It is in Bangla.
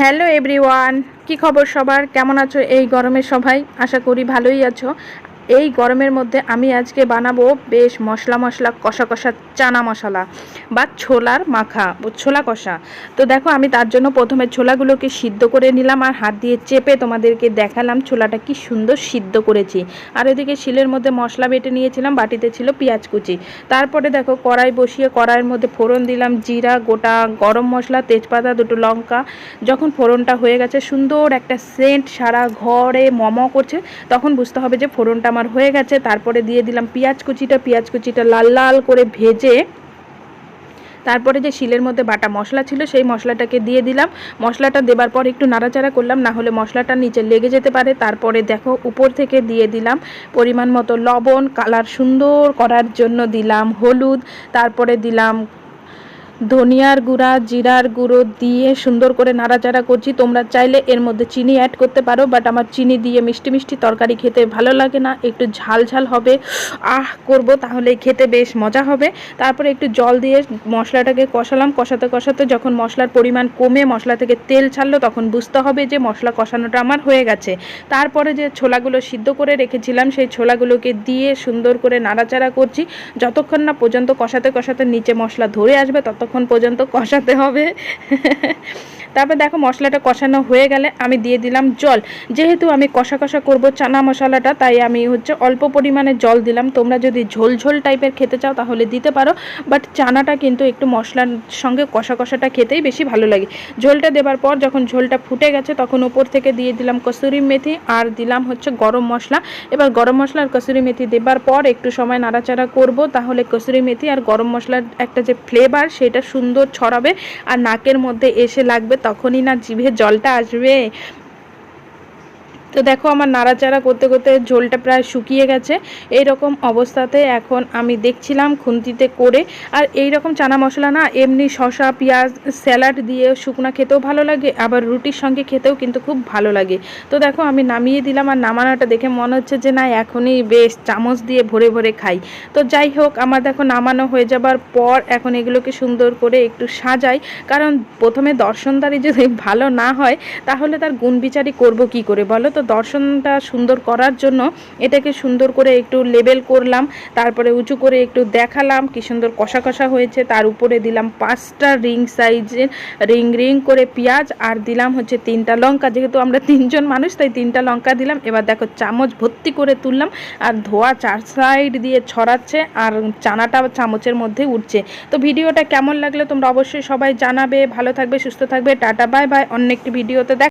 হ্যালো এভরিওয়ান কি খবর সবার? কেমন আছো এই গরমের সবাই? আশা করি ভালোই আছো। এই গরমের মধ্যে আমি আজকে বানাবো বেশ মশলা মশলা কষা কষা চানা মশলা বা ছোলার মাখা ছোলা কষা। তো দেখো আমি তার জন্য প্রথমে ছোলাগুলোকে সিদ্ধ করে নিলাম আর হাত দিয়ে চেপে তোমাদেরকে দেখালাম ছোলাটা কি সুন্দর সিদ্ধ করেছি। আর এদিকে শিলের মধ্যে মশলা বেটে নিয়েছিলাম, বাটিতে ছিল পেঁয়াজ কুচি। তারপরে দেখো কড়াই বসিয়ে কড়াইয়ের মধ্যে ফোড়ন দিলাম, জিরা, গোটা গরম মশলা, তেজপাতা, দুটো লঙ্কা। যখন ফোড়নটা হয়ে গেছে, সুন্দর একটা সেন্ট সারা ঘরে মম করছে, তখন বুঝতে হবে যে ফোড়নটা আমার হয়ে গেছে। তারপরে দিয়ে দিলাম পেঁয়াজ কুচিটা। পেঁয়াজ কুচিটা লাল লাল করে ভেজে তারপরে যে শিলের মধ্যে বাটা মশলা ছিল, সেই মশলাটাকে দিয়ে দিলাম। মশলাটা দেবার পর একটু নাড়াচাড়া করলাম, না হলে মশলাটা নিচে লেগে যেতে পারে। তারপরে দেখো, উপর থেকে দিয়ে দিলাম পরিমাণ মতো লবণ, কালার সুন্দর করার জন্য দিলাম হলুদ। তারপরে দিলাম ধনিয়ার গুঁড়া, জিরার গুঁড়ো দিয়ে সুন্দর করে নাড়াচাড়া করছি। তোমরা চাইলে এর মধ্যে চিনি অ্যাড করতে পারো বাট আমার চিনি দিয়ে মিষ্টি মিষ্টি তরকারি খেতে ভালো লাগে না। একটু ঝাল ঝাল হবে। আহ, করব তাহলে খেতে বেশ মজা হবে। তারপরে একটু জল দিয়ে মশলাটাকে কষালাম। কষাতে কষাতে যখন মশলার পরিমাণ কমে, মশলা থেকে তেল ছাড়লো, তখন বুঝতে হবে যে মশলা কষানোটা আমার হয়ে গেছে। তারপরে যে ছোলাগুলো সিদ্ধ করে রেখেছিলাম, সেই ছোলাগুলোকে দিয়ে সুন্দর করে নাড়াচাড়া করছি। যতক্ষণ না পর্যন্ত কষাতে কষাতে নিচে মশলা ধরে আসবে ততক্ষণ পর্যন্ত কষাতে হবে। তারপর দেখো মশলাটা কষানো হয়ে গেলে আমি দিয়ে দিলাম জল। যেহেতু আমি কষা কষা করব চানা মশলাটা, তাই আমি হচ্ছে অল্প পরিমাণে জল দিলাম। তোমরা যদি ঝোল ঝোল টাইপের খেতে চাও তাহলে দিতে পারো বাট চানাটা কিন্তু একটু মশলার সঙ্গে কষা কষাটা খেতেই বেশি ভালো লাগে। ঝোলটা দেবার পর যখন ঝোলটা ফুটে গেছে, তখন উপর থেকে দিয়ে দিলাম কসুরি মেথি আর দিলাম হচ্ছে গরম মশলা। এবার গরম মশলা আর কসুরি মেথি দেবার পর একটু সময় নাড়াচাড়া করব, তাহলে কসুরি মেথি আর গরম মশলার একটা যে ফ্লেভার সেটা সুন্দর ছড়াবে আর নাকের মধ্যে এসে লাগবে তখনই না জিভে জলটা আসবে। তো দেখো আমার নাড়াচাড়া করতে করতে ঝোলটা প্রায় শুকিয়ে গেছে। এই রকম অবস্থাতে এখন আমি দেখছিলাম খুন্তিতে করে। আর এই রকম চানা মশলা না, এমনি শশা পেঁয়াজ, স্যালাড দিয়ে শুকনো খেতেও ভালো লাগে, আবার রুটির সঙ্গে খেতেও কিন্তু খুব ভালো লাগে। তো দেখো আমি নামিয়ে দিলাম আর নামানোটা দেখে মনে হচ্ছে যে না, এখনই বেশ চামচ দিয়ে ভরে ভরে খাই। তো যাই হোক, আমার দেখো নামানো হয়ে যাবার পর এখন এগুলোকে সুন্দর করে একটু সাজাই। কারণ প্রথমে দর্শনদারি যদি ভালো না হয়, তাহলে তার গুণ বিচারি করব কি করে বলো তো? দর্শনটা সুন্দর করার জন্য এটাকে সুন্দর করে একটু লেবেল করলাম, তারপরে উঁচু করে একটু দেখালাম কি সুন্দর কষা কষা হয়েছে, তার উপরে দিলাম পাঁচটা রিং সাইজের রিং রিং করে পেঁয়াজ আর দিলাম হচ্ছে তিনটা লঙ্কা, যেহেতু আমরা তিনজন মানুষ তাই তিনটা লঙ্কা দিলাম, এবার দেখো চামচ ভর্তি করে তুললাম আর ধোয়া চার সাইড দিয়ে ছড়াচ্ছে আর চানাটা চামচের মধ্যে উঠছে। তো ভিডিওটা কেমন লাগলে তোমরা অবশ্যই সবাই জানাবে, ভালো থাকবে, সুস্থ থাকবে, টাটা, বাই বাই, অন্য একটি ভিডিওতে দেখ